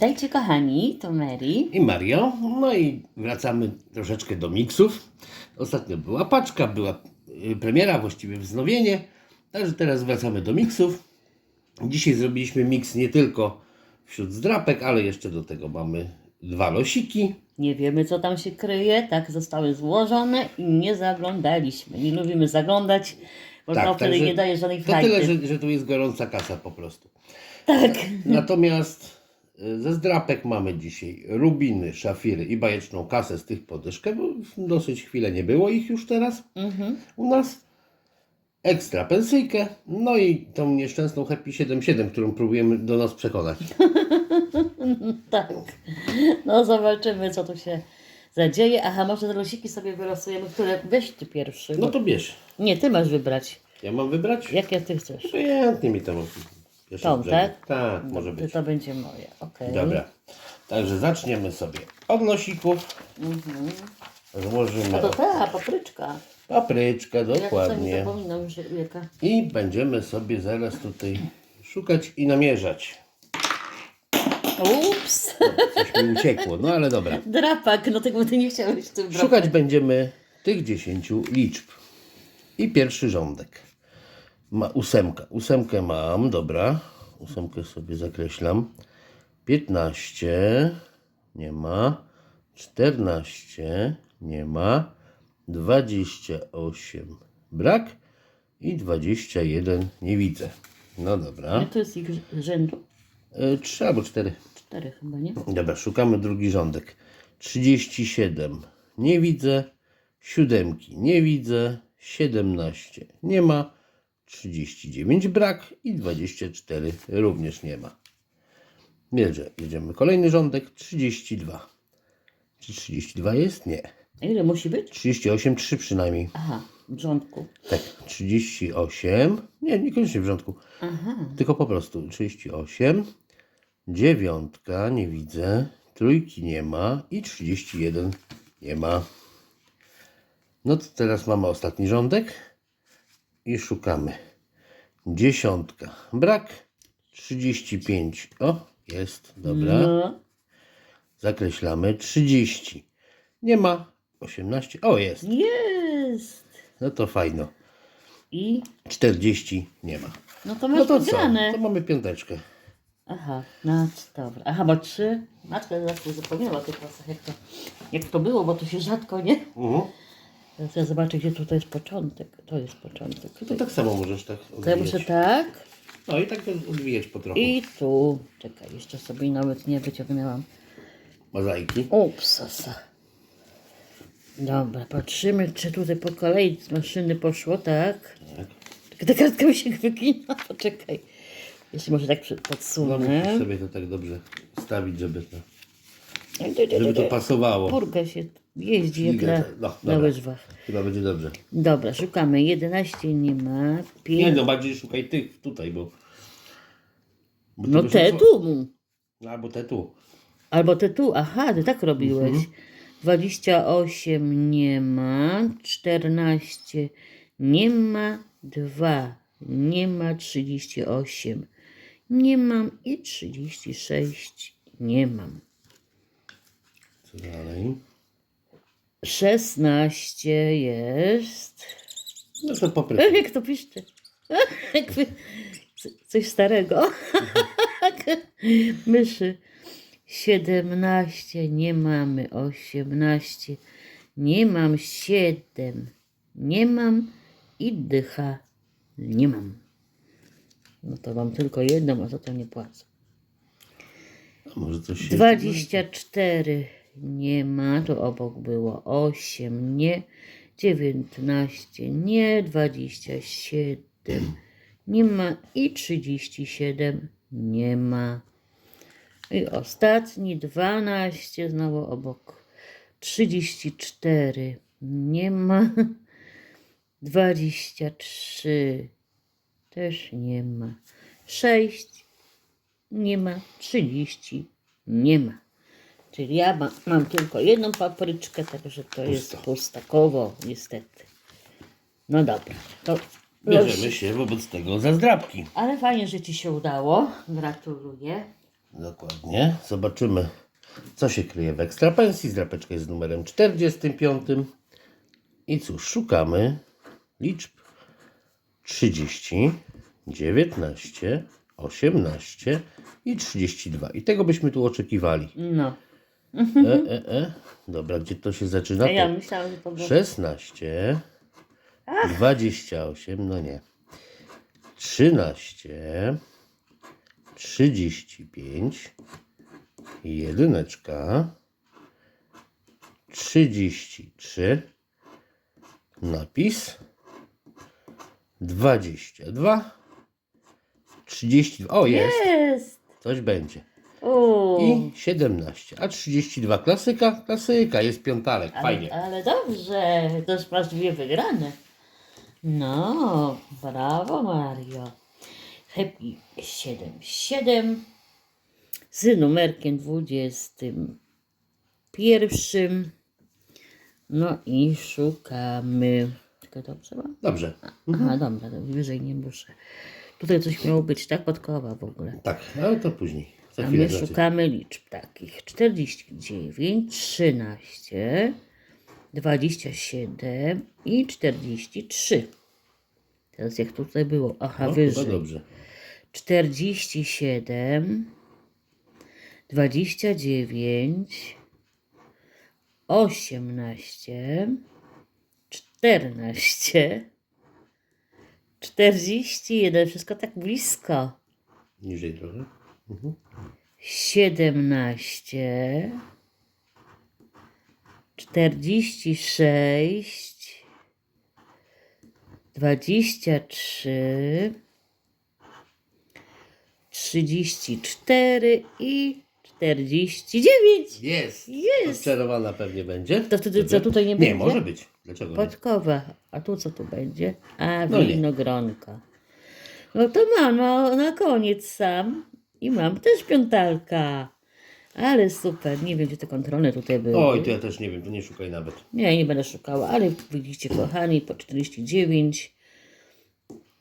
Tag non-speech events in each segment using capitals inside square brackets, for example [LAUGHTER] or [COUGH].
Witajcie kochani, to Mary. i Mario. No i wracamy troszeczkę do miksów. Ostatnio była paczka, była y, premiera, właściwie wznowienie. Także teraz wracamy do miksów. Dzisiaj zrobiliśmy miks nie tylko wśród zdrapek, ale jeszcze do tego mamy dwa losiki. Nie wiemy co tam się kryje, tak zostały złożone i nie zaglądaliśmy. Nie lubimy zaglądać, bo to wtedy nie daje żadnej To tyle, frajdy. że, że tu jest gorąca kasa po prostu. Tak. Natomiast ze zdrapek mamy dzisiaj rubiny, szafiry i bajeczną kasę z tych podyszkę, bo dosyć chwilę nie było ich już teraz Mhm. u nas. Ekstra pensyjkę, no i tą nieszczęsną Happy 77, którą próbujemy do nas przekonać. [LAUGHS] Tak. No zobaczymy co tu się zadzieje. Aha, może te losiki sobie wylosujemy, które weź ty pierwszy. No to bierz. Nie, ty masz wybrać. Ja mam wybrać? Jakie ty chcesz? Obojętnie mi tam. Pierwszy Tą, tak? Tak, może być. to będzie moje, okej. Dobra. Także zaczniemy sobie od nosików. Złożymy Mhm. No to ta papryczka. papryczkę Ja czasami dokładnie. zapominam, że jaka. I będziemy sobie zaraz tutaj szukać i namierzać. Ups! Coś mi uciekło, no ale dobra. [LAUGHS] Drapak, no tego ty nie chciałeś w tym. Szukać będziemy tych 10 liczb. I pierwszy rządek. Ma ósemka. Ósemkę mam, dobra. Ósemkę sobie zakreślam. 15 nie ma. 14 nie ma. 28 brak. I 21 nie widzę. No dobra. Ale to jest ich rzędu? E, Trzy albo cztery. Cztery chyba, nie? Dobra, szukamy drugi rządek. 37 nie widzę. Siódemki nie widzę. 17 nie ma. 39 brak i 24 również nie ma. Bierze, jedziemy kolejny rządek. 32. Czy 32 jest? Nie. A ile musi być? 38, 3 przynajmniej. Aha, w rządku. Tak, 38. Nie, niekoniecznie w rządku. Aha. Tylko po prostu 38. Dziewiątka nie widzę. Trójki nie ma. I 31 nie ma. No to teraz mamy ostatni rządek. I szukamy. Dziesiątka. Brak. 35. O, jest. Dobra. No. Zakreślamy. 30. Nie ma. 18. O, jest. Jest! No to fajno. I? 40 nie ma. No to masz No to co? wygrane. To mamy piąteczkę. Aha, no dobra. Aha, bo trzy. Matka zawsze zapomniała tych czasach, jak to, jak to było, bo to się rzadko, nie? Mhm. Teraz ja zobaczę, gdzie tutaj jest początek. To jest początek. To tak samo możesz tak To ja odwijać. muszę tak. No i tak odwijać po trochu. I tu. Czekaj, jeszcze sobie nawet nie wyciągnęłam. Mozaiki. Upsasa. Dobra, patrzymy, czy tutaj po kolei z maszyny poszło, tak? Tak. Tylko ta kartka mi się wygina, poczekaj. Jeszcze może tak No podsunę. musisz sobie to tak dobrze stawić, żeby to, żeby to pasowało. Purga się jeździ jak na, się- no, na dobra. łyżwach. Chyba będzie dobrze. Dobra, szukamy. 11 nie ma. Nie 5. no, bardziej szukaj tych tutaj, bo... bo No te co- tu. mu. Albo te tu. Albo te tu. Aha, ty tak robiłeś. Mhm. 28 nie ma. 14 nie ma. 2 nie ma. 38 nie mam. I 36 nie mam. Co dalej? 16 jest. No to popryk. [LAUGHS] Jak to [LAUGHS] co- coś starego. [LAUGHS] Myszy. 17 nie mamy. 18 nie mam. 7 nie mam. I dycha nie mam. No to mam tylko jedną, a za to nie płacę. A może coś się... 24 nie ma, to obok było 8 nie, 19 nie, 27 nie ma i 37 nie ma. I ostatni 12 znowu obok 34 nie ma, [LAUGHS] 23 też nie ma, 6 nie ma, 30 nie ma. Czyli ja ma, mam tylko jedną papryczkę, także to jest pustakowo, niestety. No dobra, to Bierzemy się wobec tego za zdrabki. Ale fajnie, że Ci się udało. Gratuluję. Dokładnie. Zobaczymy, co się kryje w ekstra pensji. Zdrapeczka jest z numerem 45. I cóż, szukamy liczb 30, 19, 18 i 32. I tego byśmy tu oczekiwali. No. E, e, e. Dobra, gdzie to się zaczyna? A ja To myślałam, że to było... 16, 28, no nie. 13, 35, jedyneczka, 33, napis, 22, 32, o jest, Jest! coś będzie. I 17, a 32 klasyka, klasyka, jest piątalek, fajnie. ale, ale dobrze, to masz dwie wygrane. No, brawo Mario. Happy 77 z numerkiem 21. No i szukamy. Tylko dobrze mam? Dobrze, Aha, dobra, to wyżej nie muszę. Tutaj coś miało być, tak? Podkowa w ogóle. tak, ale to później, A my znaczy. szukamy liczb takich. 49, 13, 27 i 43. Teraz jak tutaj było? Aha, No, chyba wyżej. dobrze. 47, 29, 18, 14, 41. Wszystko tak blisko. Niżej trochę. Mhm. 17, 46, 23, 34 i 49. Jest. Jest. Odczarowana pewnie będzie. To wtedy co tutaj nie Nie, będzie? może być. Dlaczego nie? Podkowa. A tu co tu będzie? A, No nie. winogronka. No to mam no, na koniec sam. I mam też piątalka. Ale super. Nie wiem, gdzie te kontrolne tutaj były. Oj, to ja też nie wiem, to nie szukaj nawet. Nie, nie będę szukała, ale widzicie, kochani, po 49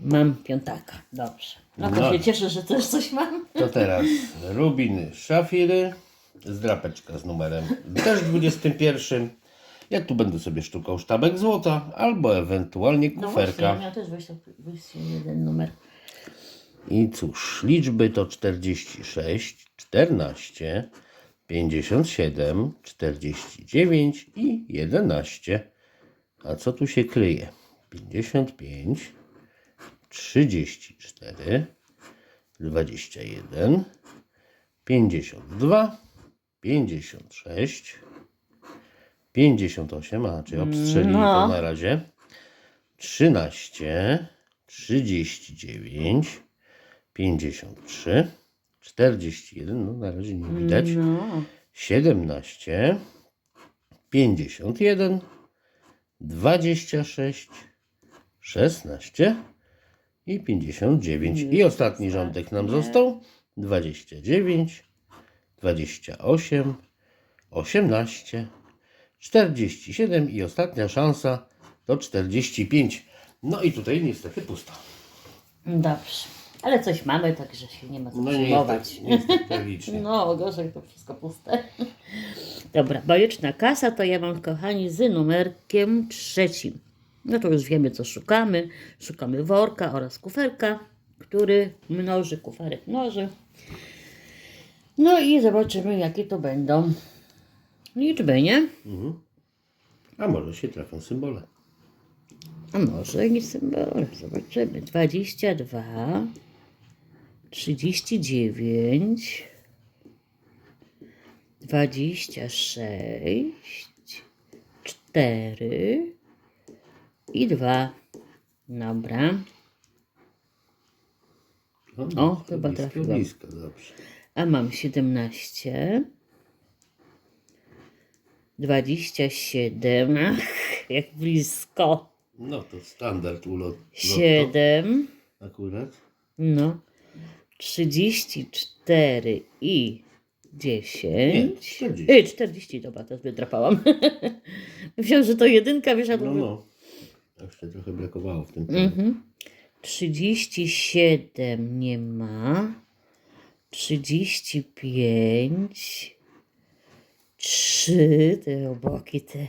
mam piątaka. Dobrze. No to No. się cieszę, że też coś mam. To teraz rubiny, szafiry, zdrapeczka z numerem też 21. Ja tu będę sobie szukał sztabek złota albo ewentualnie No właśnie, kuferka. ja miałam też wyjść, wyjść jeden numer. I cóż, liczby to 46, 14, 57, 49 i 11. A co tu się kryje? 55, 34, 21, 52, 56, 58, a czy obstrzeli No. to na razie, 13, 39, 53, 41, no na razie nie widać, No. 17, 51, 26, 16 i 59. I ostatni rządek nam został 29, 28, 18, 47 i ostatnia szansa to 45. No i tutaj niestety pusta. Dobrze. Ale coś mamy, także się nie ma co No nie jest przejmować. tak, nie jest tak tragicznie. [LAUGHS] No, gorzej to wszystko puste. [LAUGHS] Dobra, bajeczna kasa to ja mam, kochani, z numerkiem trzecim. No to już wiemy, co szukamy. Szukamy worka oraz kuferka, który mnoży, kuferek mnoży. No i zobaczymy, jakie to będą liczby, nie? A może się trafią symbole. A może i symbole. Zobaczymy. 22, 39, 26, 4 i 2. Dobra. O, O, chyba blisko, trafiłam. blisko, dobrze. A mam 17. 27. Ach, jak blisko. No to standard ulot. lotto 7. Akurat. No. 34 i 10. Nie, 40. Ej, 40, dobra, teraz wydrapałam. [LAUGHS] Myślałam, że to jedynka, wiesz, a to... No, no. Jeszcze trochę brakowało w tym. Mhm. 37 nie ma. 35, 3, te oboki te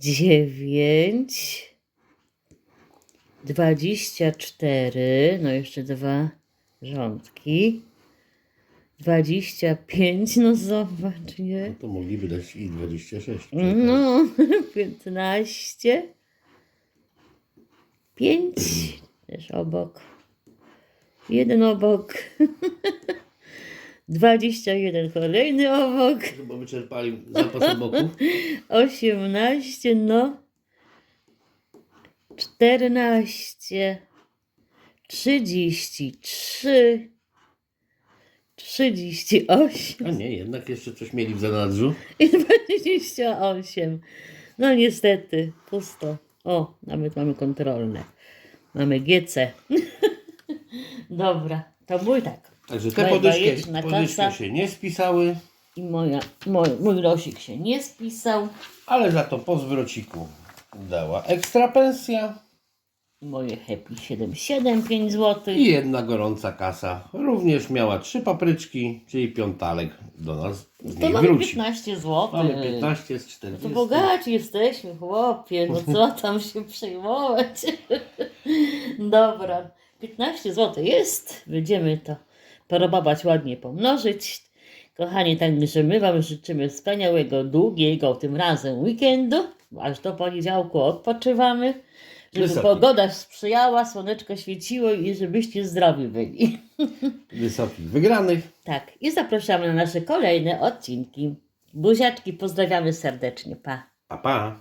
9, 24, no jeszcze dwa rządki, 25, no zobacz, nie? To mogliby dać i 26. No, 15, 5, [LAUGHS] też obok, jeden obok, [LAUGHS] 21 kolejny obok, Chyba wyczerpali zapas boków. 18, [LAUGHS] no, 14, 33, 38 A nie, jednak jeszcze coś mieli w zanadrzu. i 28. No niestety, pusto. O, nawet mamy kontrolne. Mamy GC. [LAUGHS] Dobra, to mój tak. Także te Moja podyszki, bajeczna podyszki się nie spisały, I moja, mój, mój losik się nie spisał. ale za to po zwrociku dała ekstra pensja Moje happy 77, 5 zł. i jedna gorąca kasa. Również miała trzy papryczki, czyli piątalek do nas z To niej mamy wróci. 15 zł. Mamy 15 z To 40. bogaci jesteśmy, chłopie, no co [LAUGHS] tam się przejmować. Dobra, 15 zł jest, będziemy to porobabać ładnie pomnożyć. Kochani, także my Wam życzymy wspaniałego, długiego, tym razem weekendu, aż do poniedziałku odpoczywamy, żeby Wysoki. pogoda sprzyjała, słoneczko świeciło i żebyście zdrowi byli. [LAUGHS] Wysokich wygranych. Tak, i zapraszamy na nasze kolejne odcinki. Buziaczki, pozdrawiamy serdecznie, pa! Pa, pa.